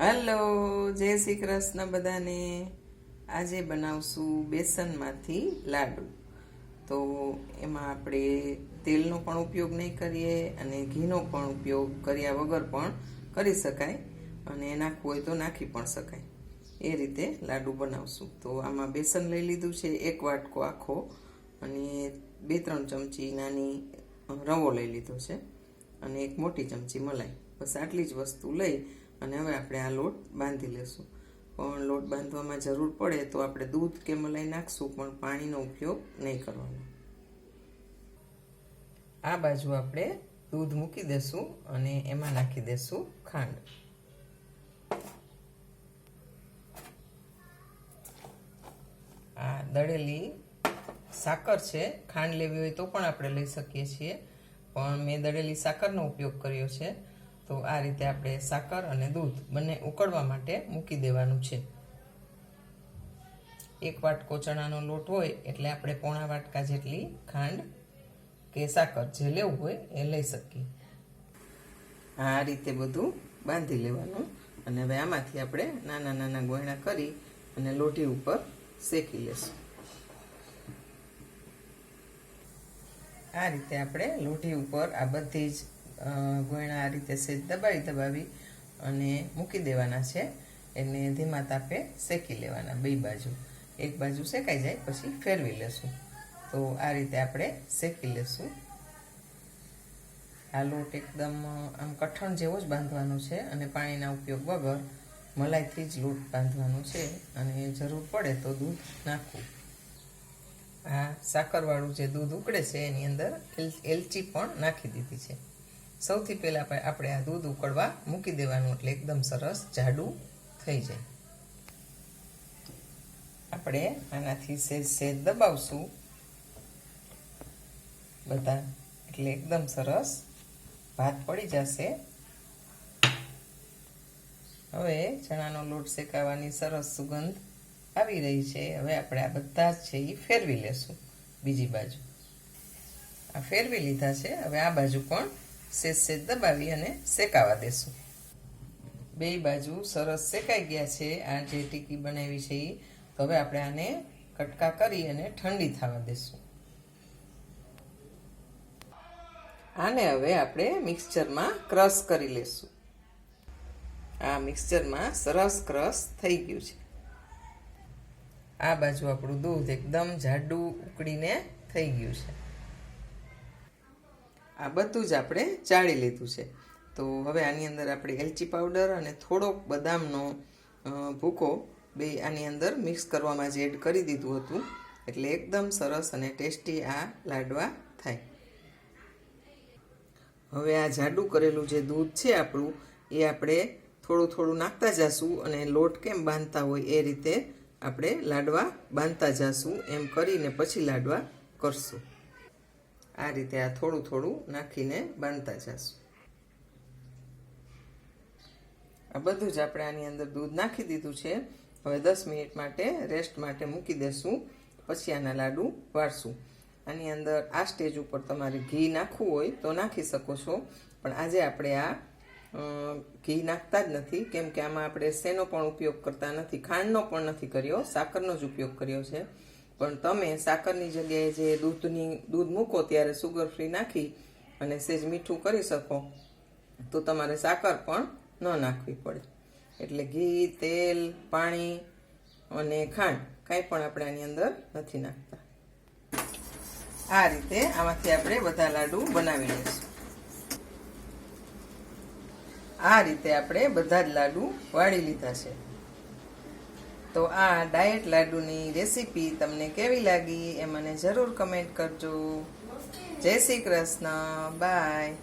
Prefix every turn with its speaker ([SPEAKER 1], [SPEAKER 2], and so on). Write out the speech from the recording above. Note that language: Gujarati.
[SPEAKER 1] હલો, જય શ્રી કૃષ્ણ બધાને. આજે બનાવશું બેસનમાંથી લાડુ. તો એમાં આપણે તેલનો પણ ઉપયોગ નહીં કરીએ અને ઘીનો પણ ઉપયોગ કર્યા વગર પણ કરી શકાય અને નાખવું હોય તો નાખી પણ શકાય. એ રીતે લાડુ બનાવશું. તો આમાં બેસન લઈ લીધું છે, એક વાટકો આખો અને બે ત્રણ ચમચી નાની રવો લઈ લીધો છે અને એક મોટી ચમચી મલાઈ. બસ આટલી જ વસ્તુ લઈ અને હવે આપણે આ લોટ બાંધી લેશું. પણ લોટ બાંધવામાં જરૂર પડે તો આપણે દૂધ કે મલાઈ નાખશું, પણ પાણીનો ઉપયોગ નહીં કરવાનો. આ બાજુ આપણે દૂધ મૂકી દેશું અને એમાં નાખી દેશું ખાંડ. આ દળેલી સાકર છે, ખાંડ લેવી હોય તો પણ આપણે લઈ શકીએ છીએ. પણ મેં દળેલી સાકરનો ઉપયોગ કર્યો છે. તો આ રીતે આપણે સાકર અને દૂધ બંને ઉકળવા માટે મૂકી દેવાનું છે. એક વાટકો ચણાનો લોટ હોય એટલે આપણે પોણા વાટકા જેટલી ખાંડ કે સાકર જે લેવું હોય એ લઈ શકીએ. આ રીતે બધું બાંધી લેવાનું અને હવે આમાંથી આપણે નાના નાના ગોયણા કરી અને લોટી ઉપર શેકી લેશું. આ રીતે આપણે લોટી ઉપર આ બધી જ ગોયણા આ રીતે સેજ દબાવી દબાવી અને મૂકી દેવાના છે. એને ધીમા તાપે શેકી લેવાના બે બાજુ. એક બાજુ શેકાઈ જાય, પછી ફેરવી લેશું. તો આ રીતે આપણે શેકી લેશું. આ લોટ એકદમ, આમ કઠણ જેવો જ બાંધવાનો છે અને પાણીના ઉપયોગ વગર મલાઈથી જ લોટ બાંધવાનો છે અને જરૂર પડે તો દૂધ નાખવું. આ સાકરવાળું જે દૂધ ઉકળે છે એની અંદર એલચી પણ નાખી દીધી છે. સૌથી પહેલાં આપણે આ દૂધ ઉકળવા મૂકી દેવાનું એટલે એકદમ સરસ જાડું થઈ જાય. આપણે આનાથી સેજ સેજ દબાવશું. બધા એટલે એકદમ સરસ ભાત પડી જશે. હવે ચણાનો લોટ શેકાવાની સરસ સુગંધ આવી રહી છે. હવે આપણે આ બધા જ છે એ ફેરવી લેશું બીજી બાજુ. આ ફેરવી લીધા છે. હવે આ બાજુ પણ સેજ દબાવી અને શેકાવા દેશું. બે બાજુ સરસ શેકાઈ ગયા છે આ જે ટીકી બનાવી છે હવે આપણે આને કટકા કરી અને ઠંડી થવા દેશું. આને હવે આપણે મિક્સચરમાં ક્રશ કરી લેશું. આ મિક્સચરમાં સરસ ક્રશ થઈ ગયું છે. આ બાજુ આપણું દૂધ એકદમ જાડું ઉકળીને થઈ ગયું છે. આ બધું જ આપણે ચાળી લીધું છે. તો હવે આની અંદર આપણે એલચી પાવડર અને થોડોક બદામનો ભૂકો બે આની અંદર મિક્સ કરવામાં જ એડ કરી દીધું હતું. એટલે એકદમ સરસ અને ટેસ્ટી આ લાડવા થાય. હવે આ જાડું કરેલું જે દૂધ છે આપણું, એ આપણે થોડું થોડું નાખતા જશું અને લોટ કેમ બાંધતા હોય એ રીતે આપણે લાડવા બાંધતા જશું. એમ કરીને પછી લાડવા કરશું. આ રીતે આ થોડું થોડું નાખીને બાંધતા જશું. આ બધું જ આપણે આની અંદર દૂધ નાખી દીધું છે. હવે દસ મિનિટ માટે રેસ્ટ માટે મૂકી દેશું. પછી આના લાડુ વાળશું. આની અંદર આ સ્ટેજ ઉપર તમારે ઘી નાખવું હોય તો નાખી શકો છો. પણ આજે આપણે આ ઘી નાખતા જ નથી. કેમ કે આમાં આપણે શેનો પણ ઉપયોગ કરતા નથી, ખાંડનો પણ નથી કર્યો, સાકરનો જ ઉપયોગ કર્યો છે. પણ તમે સાકરની જગ્યાએ જે દૂધની, દૂધ મૂકો ત્યારે સુગર ફ્રી નાખી અને સેજ મીઠું કરી શકો. તો તમારે સાકર પણ ન નાખવી પડે. એટલે ઘી, તેલ, પાણી અને ખાંડ કાંઈ પણ આપણે આની અંદર નથી નાખતા. આ રીતે આમાંથી આપણે બધા લાડુ બનાવી લઈશું. આ રીતે આપણે બધા જ લાડુ વાળી લીધા છે. તો આ ડાયટ લાડુની રેસીપી તમને કેવી લાગી એ મને જરૂર કમેન્ટ કરજો. જય શ્રી કૃષ્ણ. બાય.